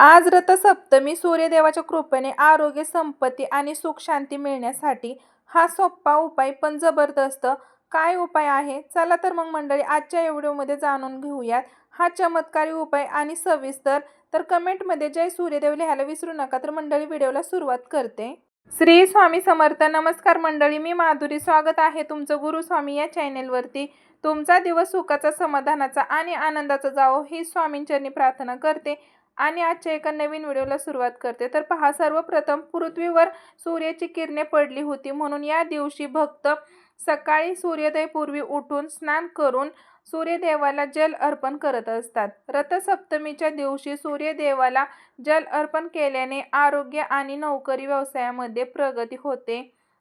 आज रथसप्तमी सूर्यदेवाच्या कृपेने आरोग्य संपत्ती आणि सुख शांती मिळण्यासाठी हा सोपा उपाय पण जबरदस्त. काय उपाय आहे? चला तर मग मंडळी आजच्या या व्हिडिओमध्ये जाणून घेऊयात. हा चमत्कारी उपाय आणि सविस्तर तर कमेंटमध्ये जय सूर्यदेव लिहायला विसरू नका तर मंडळी व्हिडिओला सुरुवात करते. श्री स्वामी समर्थ नमस्कार मंडळी मी माधुरी. स्वागत आहे तुमचं गुरुस्वामी या चॅनेलवरती. तुमचा दिवस सुखाचा समाधानाचा आणि आनंदाचा जावो ही स्वामींचरणी प्रार्थना करते. आणि आजच्या एका नवीन व्हिडिओला सुरुवात करते. तर पहा सर्वप्रथम पृथ्वीवर सूर्याची किरणे पडली होती. म्हणून या दिवशी भक्त सकाळी सूर्योदयपूर्वी उठून स्नान करून सूर्यदेवाला जल अर्पण करत असतात. रथसप्तमीच्या दिवशी सूर्यदेवाला जल अर्पण केल्याने आरोग्य आणि नोकरी व्यवसायामध्ये प्रगती होते.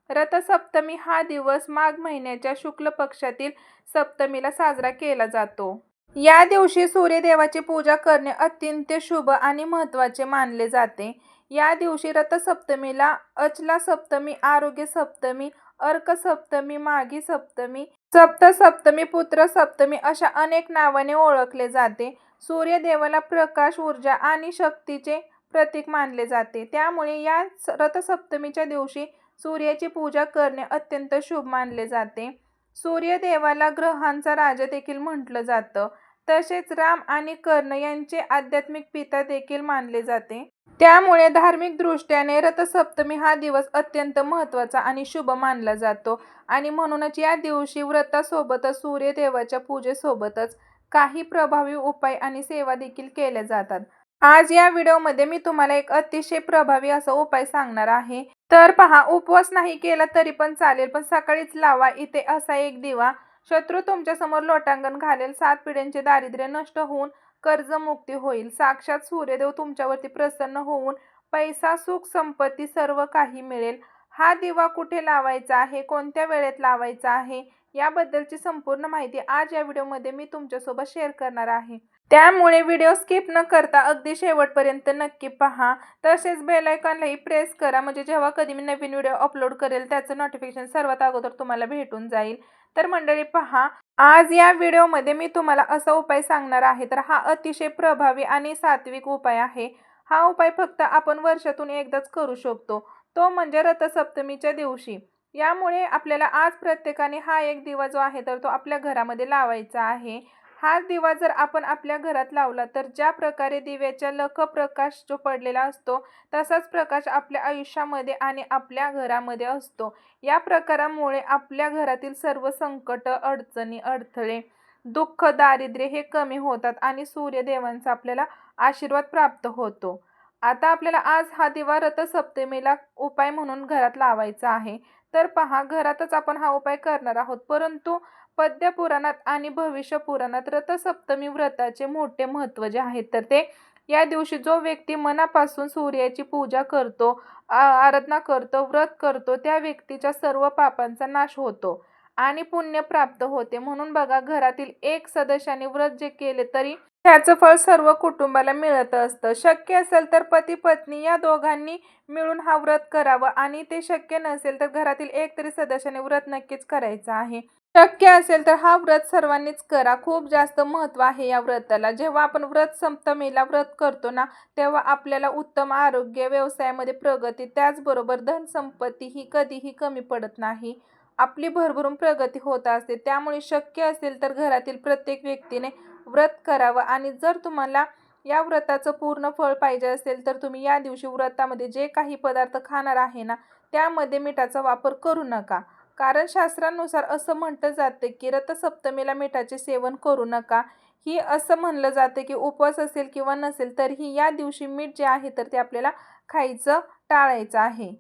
रथसप्तमी हा दिवस माघ महिन्याच्या शुक्ल पक्षातील सप्तमीला साजरा केला जातो. या दिवशी सूर्यदेवाची पूजा करणे अत्यंत शुभ आणि महत्त्वाचे मानले जाते. या दिवशी रथसप्तमीला अचला सप्तमी आरोग्य सप्तमी अर्क सप्तमी माघी सप्तमी सप्त सप्तमी पुत्र सप्तमी अशा अनेक नावाने ओळखले जाते. सूर्यदेवाला प्रकाश ऊर्जा आणि शक्तीचे प्रतीक मानले जाते. त्यामुळे या स- रथसप्तमीच्या दिवशी सूर्याची पूजा करणे अत्यंत शुभ मानले जाते. सूर्यदेवाला ग्रहांचा राजा देखील म्हटलं जातं. तसेच राम आणि कर्ण यांचे आध्यात्मिक पिता देखील मानले जाते. त्यामुळे धार्मिक दृष्ट्याने रथसप्तमी हा दिवस अत्यंत महत्त्वाचा आणि शुभ मानला जातो. आणि म्हणूनच या दिवशी व्रतासोबतच सूर्यदेवाच्या पूजेसोबतच काही प्रभावी उपाय आणि सेवा देखील केल्या जातात. आज या व्हिडिओमध्ये मी तुम्हाला एक अतिशय प्रभावी असा उपाय सांगणार आहे. तर पहा उपवास नाही केला तरी पण चालेल पण सकाळीच लावा इथे असा एक दिवा. शत्रू तुमच्यासमोर लोटांगण घालेल. सात पिढ्यांचे दारिद्र्य नष्ट होऊन कर्जमुक्ती होईल. साक्षात सूर्यदेव तुमच्यावरती प्रसन्न होऊन पैसा सुख संपत्ती सर्व काही मिळेल. हा दिवा कुठे लावायचा आहे? कोणत्या वेळेत लावायचा आहे? याबद्दलची संपूर्ण माहिती आज या व्हिडिओमध्ये मी तुमच्यासोबत शेअर करणार आहे. त्यामुळे व्हिडिओ स्किप न करता अगदी शेवटपर्यंत नक्की पहा. तसेच बेलायकॉनलाही प्रेस करा. म्हणजे जेव्हा कधी मी नवीन व्हिडिओ अपलोड करेल त्याचं नोटिफिकेशन सर्वात अगोदर तुम्हाला भेटून जाईल. तर मंडळी पहा आज या व्हिडिओमध्ये मी तुम्हाला असा उपाय सांगणार आहे. तर हा अतिशय प्रभावी आणि सात्विक उपाय आहे. हा उपाय फक्त आपण वर्षातून एकदाच करू शकतो. तो म्हणजे रथसप्तमीच्या दिवशी. यामुळे आपल्याला आज प्रत्येकाने हा एक दिवा जो आहे तर तो आपल्या घरामध्ये लावायचा आहे. हा दिवा जर आपण आपल्या घरात लावला तर ज्या प्रकारे दिव्याच्या लख प्रकाश जो पडलेला असतो तसाच प्रकाश आपल्या आयुष्यामध्ये आणि आपल्या घरामध्ये असतो. या प्रकारामुळे आपल्या घरातील सर्व संकट अडचणी अडथळे दुःख दारिद्र्य हे कमी होतात आणि सूर्यदेवांचा आपल्याला आशीर्वाद प्राप्त होतो. आता आपल्याला आज हा दिवा रथसप्तमीला उपाय म्हणून घरात लावायचा आहे. तर पहा घरातच आपण हा उपाय करणार आहोत. परंतु पद्य पुराणात आणि भविष्य पुराणात रथसप्तमी व्रताचे मोठे महत्त्व जे आहे तर ते या दिवशी जो व्यक्ती मनापासून सूर्याची पूजा करतो आ- आराधना करतो व्रत करतो त्या व्यक्तीच्या सर्व पापांचा नाश होतो आणि पुण्य प्राप्त होते. म्हणून बघा घरातील एक सदस्याने व्रत जे केले तरी त्याचं फळ सर्व कुटुंबाला मिळत असतं. शक्य असेल तर पती पत्नी या दोघांनी मिळून हा व्रत करावं आणि ते शक्य नसेल तर घरातील एक तरी सदस्याने व्रत नक्कीच करायचं आहे. शक्य असेल तर हा व्रत सर्वांनीच करा. खूप जास्त महत्त्व आहे या व्रताला. जेव्हा आपण व्रत सप्तमीला व्रत करतो ना तेव्हा आपल्याला उत्तम आरोग्य व्यवसायामध्ये प्रगती त्याचबरोबर धनसंपत्ती ही कधीही कमी पडत नाही. आपली भरभरून प्रगती होत असते. त्यामुळे शक्य असेल तर घरातील प्रत्येक व्यक्तीने व्रत करावं. आणि जर तुम्हाला या व्रताचं पूर्ण फळ पाहिजे असेल तर तुम्ही या दिवशी व्रतामध्ये जे काही पदार्थ खाणार आहे ना त्यामध्ये मिठाचा वापर करू नका. कारण शास्त्रानुसार असं म्हटलं जातं की रथसप्तमीला मिठाचे सेवन करू नका. ही असं म्हणलं जातं की उपवास असेल किंवा नसेल तरीही या दिवशी मीठ जे आहे तर ते आपल्याला खायचं टाळायचं आहे.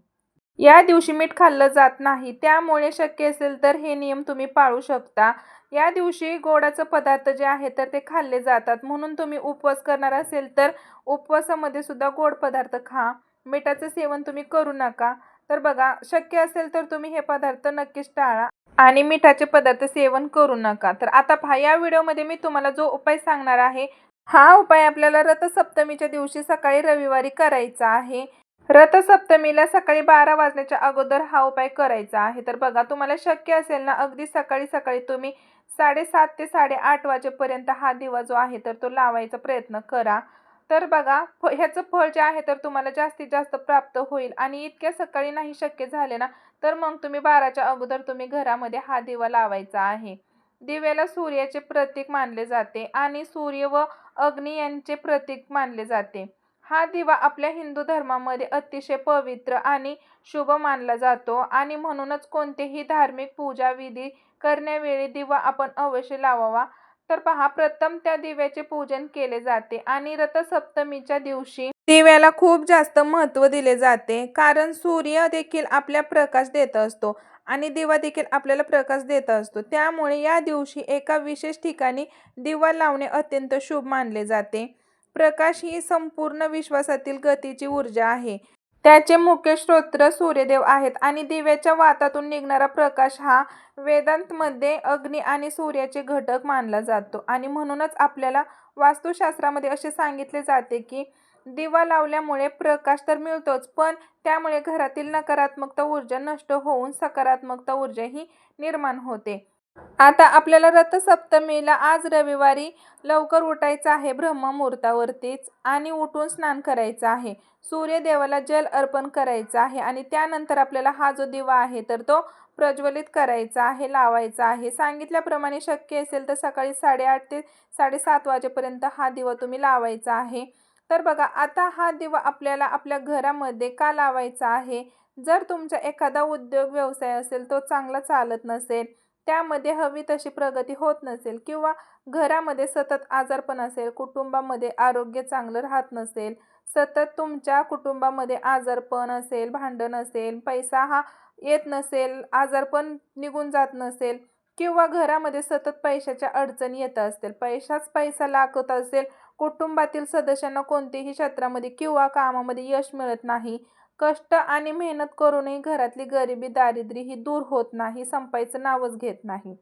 या दिवशी मीठ खाल्लं जात नाही. त्यामुळे शक्य असेल तर हे नियम तुम्ही पाळू शकता. या दिवशी गोडाचं पदार्थ जे आहे तर ते खाल्ले जातात. म्हणून तुम्ही उपवास करणार असेल तर उपवासामध्ये सुद्धा गोड पदार्थ खा. मिठाचं सेवन तुम्ही करू नका. तर बघा शक्य असेल तर तुम्ही हे पदार्थ नक्कीच टाळा आणि मिठाचे पदार्थ सेवन करू नका. तर आता पहा या व्हिडिओमध्ये मी तुम्हाला जो उपाय सांगणार आहे हा उपाय आपल्याला रथसप्तमीच्या दिवशी सकाळी रविवारी करायचा आहे. रथसप्तमीला सकाळी बारा वाजण्याच्या अगोदर हा उपाय करायचा आहे. तर बघा तुम्हाला शक्य असेल ना अगदी सकाळी सकाळी तुम्ही साडेसात ते साडेआठ वाजेपर्यंत हा दिवा जो आहे तर तो लावायचा प्रयत्न करा. तर बघा फ ह्याचं फळ जे आहे तर तुम्हाला जास्तीत जास्त प्राप्त होईल. आणि इतक्या सकाळी नाही शक्य झाले ना तर मग तुम्ही बाराच्या अगोदर तुम्ही घरामध्ये हा दिवा लावायचा आहे. दिव्याला सूर्याचे प्रतीक मानले जाते आणि सूर्य व अग्नी यांचे प्रतीक मानले जाते. हा दिवा आपल्या हिंदू धर्मामध्ये अतिशय पवित्र आणि शुभ मानला जातो आणि म्हणूनच कोणतेही धार्मिक पूजा विधी करण्यावेळी दिवा आपण अवश्य लावावा. तर पहा प्रथम त्या दिव्याचे पूजन केले जाते आणि रथसप्तमीच्या दिवशी दिव्याला खूप जास्त महत्त्व दिले जाते. कारण सूर्य देखील आपल्या प्रकाश देत असतो आणि दिवा देखील आपल्याला प्रकाश देत असतो. त्यामुळे या दिवशी एका विशेष ठिकाणी दिवा लावणे अत्यंत शुभ मानले जाते. प्रकाश ही संपूर्ण विश्वासातील गतीची ऊर्जा आहे. त्याचे मुख्य स्रोत्र सूर्यदेव आहेत आणि दिव्याच्या वातातून निघणारा प्रकाश हा वेदांतमध्ये अग्नी आणि सूर्याचे घटक मानला जातो. आणि म्हणूनच आपल्याला वास्तुशास्त्रामध्ये असे सांगितले जाते की दिवा लावल्यामुळे प्रकाश तर मिळतोच पण त्यामुळे घरातील नकारात्मकता ऊर्जा नष्ट होऊन सकारात्मकता ऊर्जा ही निर्माण होते. आता आपल्याला रथसप्तमीला आज रविवारी लवकर उठायचं आहे. ब्रह्ममुहूर्तावरतीच आणि उठून स्नान करायचं आहे. सूर्यदेवाला जल अर्पण करायचं आहे आणि त्यानंतर आपल्याला हा जो दिवा आहे तर तो प्रज्वलित करायचा आहे लावायचा आहे. सांगितल्याप्रमाणे शक्य असेल तर सकाळी साडेआठ ते साडेसात वाजेपर्यंत हा दिवा तुम्ही लावायचा आहे. तर बघा आता हा दिवा आपल्याला आपल्या घरामध्ये का लावायचा आहे? जर तुमचा एखादा उद्योग व्यवसाय असेल तो चांगला चालत नसेल त्यामध्ये हवी तशी प्रगती होत नसेल किंवा घरामध्ये सतत आजारपण असेल कुटुंबामध्ये आरोग्य चांगलं राहत नसेल सतत तुमच्या कुटुंबामध्ये आजारपण असेल भांडण असेल पैसा हा येत नसेल आजारपण निघून जात नसेल किंवा घरामध्ये सतत पैशाच्या अडचणी येत असतील पैशाच पैसा लागत असेल कुटुंबातील सदस्यांना कोणतेही क्षेत्रामध्ये किंवा कामामध्ये यश मिळत नाही कष्ट आणि मेहनत करूनही घरातली गरिबी दारिद्र्य ही दूर होत नाही संपायचं नावच घेत नाही.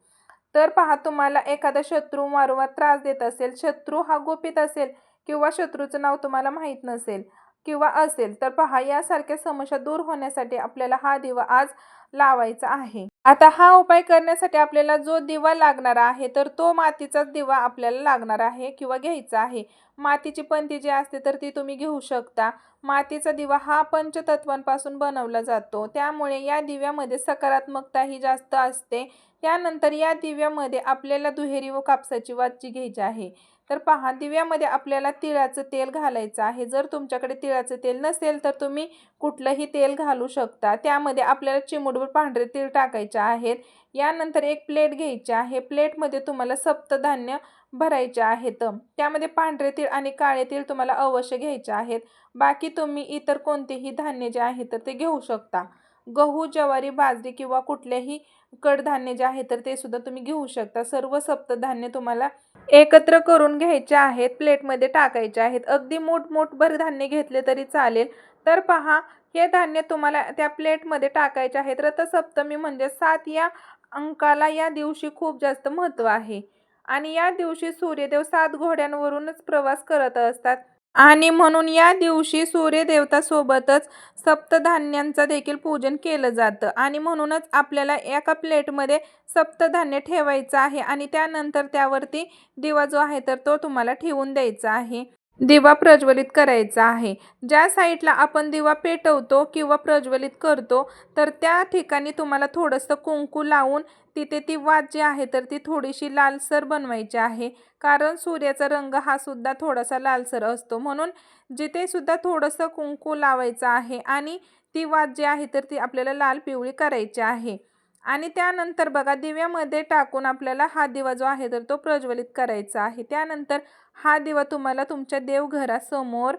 तर पहा तुम्हाला एखादा शत्रू वारंवार त्रास देत असेल शत्रू हा गोपित असेल किंवा शत्रूचं नाव तुम्हाला माहीत नसेल किंवा असेल तर पहा यासारख्या समस्या दूर होण्यासाठी आपल्याला हा दिवा आज लावायचा आहे. आता हा उपाय करण्यासाठी आपल्याला जो दिवा लागणार आहे तर तो मातीचाच दिवा आपल्याला लागणार आहे किंवा घ्यायचा आहे. मातीची पंती जी असते तर ती तुम्ही घेऊ शकता. मातीचा दिवा हा पंचतत्वांपासून बनवला जातो. त्यामुळे या दिव्यामध्ये सकारात्मकता ही जास्त असते. त्यानंतर या दिव्यामध्ये आपल्याला दुहेरी व कापसाची वाची घ्यायची आहे. तर पहा दिव्यामध्ये आपल्याला तिळाचं तेल घालायचं आहे. जर तुमच्याकडे तिळाचं तेल नसेल तर तुम्ही कुठलंही तेल घालू शकता. त्यामध्ये आपल्याला चिमुडभर पांढरे तीळ टाकायचे आहेत. यानंतर एक प्लेट घ्यायची आहे. प्लेटमध्ये तुम्हाला सप्तधान्य भरायचे आहेत. त्यामध्ये पांढरे तीळ आणि काळे तीळ तुम्हाला अवश्य घ्यायचे आहेत. बाकी तुम्ही इतर कोणतेही धान्य जे आहे तर ते घेऊ शकता. गहू ज्वारी बाजरी किंवा कुठलेही कडधान्य जे आहे तर ते सुद्धा तुम्ही घेऊ शकता. सर्व सप्तधान्य तुम्हाला एकत्र करून घ्यायचे आहेत प्लेटमध्ये टाकायचे आहेत. अगदी मोठमोठभर धान्य घेतले तरी चालेल. तर पहा हे धान्य तुम्हाला त्या प्लेटमध्ये टाकायचे आहेत. रथसप्तमी म्हणजे सात या अंकाला या दिवशी खूप जास्त महत्त्व आहे. आणि या दिवशी सूर्यदेव सात घोड्यांवरूनच प्रवास करत असतात. आणि म्हणून या दिवशी सूर्यदेवतासोबतच सप्तधान्यांचं देखील पूजन केलं जातं. आणि म्हणूनच आपल्याला एका प्लेटमध्ये सप्तधान्य ठेवायचं आहे आणि त्यानंतर त्यावरती दिवा जो आहे तर तो तुम्हाला ठेवून द्यायचा आहे. दिवा प्रज्वलित करायचा आहे. ज्या साईडला आपण दिवा पेटवतो किंवा प्रज्वलित करतो तर त्या ठिकाणी तुम्हाला थोडंसं कुंकू लावून तिथे ती वात जी आहे तर ती थोडीशी लालसर बनवायची आहे. कारण सूर्याचा रंग हा सुद्धा थोडासा लालसर असतो. म्हणून जिथे सुद्धा थोडंसं कुंकू लावायचं आहे आणि ती वात जी आहे तर ती आपल्याला लाल पिवळी करायची आहे. आणि त्यानंतर बघा दिव्यामध्ये टाकून आपल्याला हा दिवा जो आहे तर तो प्रज्वलित करायचा आहे. त्यानंतर हा दिवा तुम्हाला तुमच्या देवघरासमोर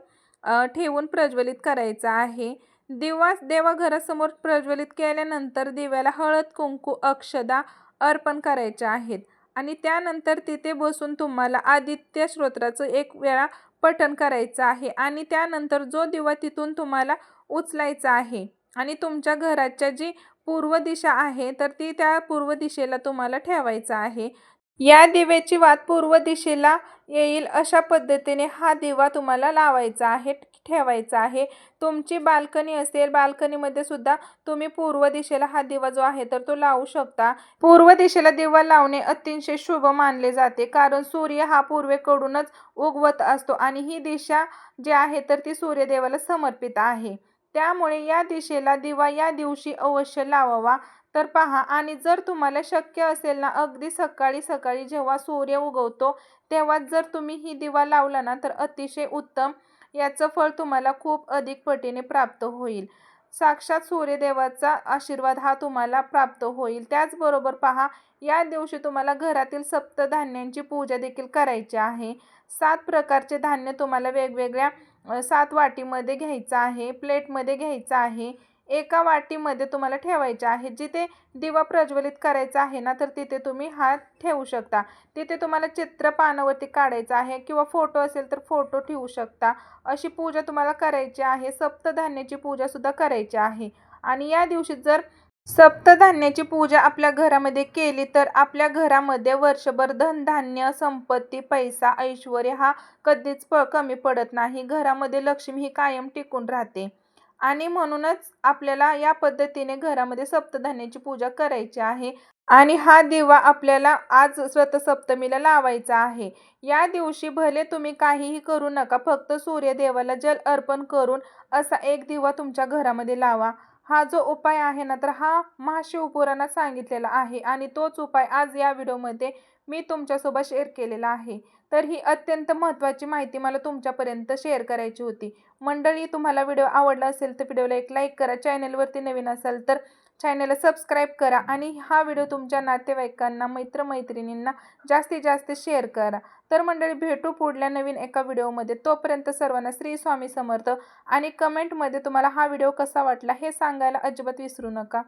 ठेवून प्रज्वलित करायचा आहे. दिवा देवाघरासमोर प्रज्वलित केल्यानंतर दिव्याला हळद कुंकू अक्षदा अर्पण करायच्या आहेत आणि त्यानंतर तिथे बसून तुम्हाला आदित्य श्रोत्राचं एक वेळा पठण करायचं आहे आणि त्यानंतर जो दिवा तिथून तुम्हाला उचलायचा आहे आणि तुमच्या घराच्या जी पूर्व दिशा आहे तर ती त्या पूर्व दिशेला तुम्हाला ठेवायचं आहे. या दिव्याची वात पूर्व दिशेला येईल अशा पद्धतीने हा दिवा तुम्हाला लावायचा आहे ठेवायचा आहे. तुमची बाल्कनी असेल बाल्कनीमध्ये सुद्धा तुम्ही पूर्व दिशेला हा दिवा जो आहे तर तो लावू शकता. पूर्व दिशेला दिवा लावणे अतिशय शुभ मानले जाते कारण सूर्य हा पूर्वेकडूनच उगवत असतो आणि ही दिशा जी आहे तर ती सूर्यदेवाला समर्पित आहे. त्यामुळे या दिशेला दिवा या दिवशी अवश्य लावावा. तर पहा आणि जर तुम्हाला शक्य असेल ना अगदी सकाळी सकाळी जेव्हा सूर्य उगवतो तेव्हा जर तुम्ही ही दिवा लावला ना तर अतिशय उत्तम. याचं फळ तुम्हाला खूप अधिक पटीने प्राप्त होईल. साक्षात सूर्यदेवाचा आशीर्वाद हा तुम्हाला प्राप्त होईल. त्याचबरोबर पहा या दिवशी तुम्हाला घरातील सप्तधान्यांची पूजा देखील करायची आहे. सात प्रकारचे धान्य तुम्हाला वेगवेगळ्या सात वाटीमध्ये घ्यायचं आहे प्लेटमध्ये घ्यायचं आहे. एका वाटीमध्ये तुम्हाला ठेवायचे आहे. जिथे दिवा प्रज्वलित करायचा आहे ना तर तिथे तुम्ही हात ठेवू शकता. तिथे तुम्हाला चित्र पानावरती काढायचं आहे किंवा फोटो असेल तर फोटो ठेवू शकता. अशी पूजा तुम्हाला करायची आहे. सप्तधान्याची पूजासुद्धा करायची आहे. आणि या दिवशी जर सप्तधान्याची पूजा आपल्या घरामध्ये केली तर आपल्या घरामध्ये वर्षभर धनधान्य संपत्ती पैसा ऐश्वर हा कधीच प कमी पडत नाही. घरामध्ये लक्ष्मी ही कायम टिकून राहते. आणि म्हणूनच आपल्याला या पद्धतीने घरामध्ये सप्तधान्याची पूजा करायची आहे. आणि हा दिवा आपल्याला आज रथसप्तमीला लावायचा आहे. या दिवशी भले तुम्ही काहीही करू नका फक्त सूर्यदेवाला जल अर्पण करून असा एक दिवा तुमच्या घरामध्ये लावा. हा जो उपाय आहे ना तर हा महाशिवपुराणात सांगितलेला आहे आणि तोच उपाय आज या व्हिडिओमध्ये मी तुमच्यासोबत शेअर केलेला आहे. तर ही अत्यंत महत्त्वाची माहिती मला तुमच्यापर्यंत शेअर करायची होती. मंडळी तुम्हाला व्हिडिओ आवडला असेल तर व्हिडिओला एक लाईक करा. चॅनलवरती नवीन असाल तर चॅनलला सबस्क्राईब करा आणि हा व्हिडिओ तुमच्या नातेवाईकांना मित्रमैत्रिणींना जास्तीत जास्त शेअर करा. तर मंडळी भेटू पुढल्या नवीन एका व्हिडिओमध्ये तोपर्यंत सर्वांना श्री स्वामी समर्थ आणि कमेंटमध्ये तुम्हाला हा व्हिडिओ कसा वाटला हे सांगायला अजिबात विसरू नका.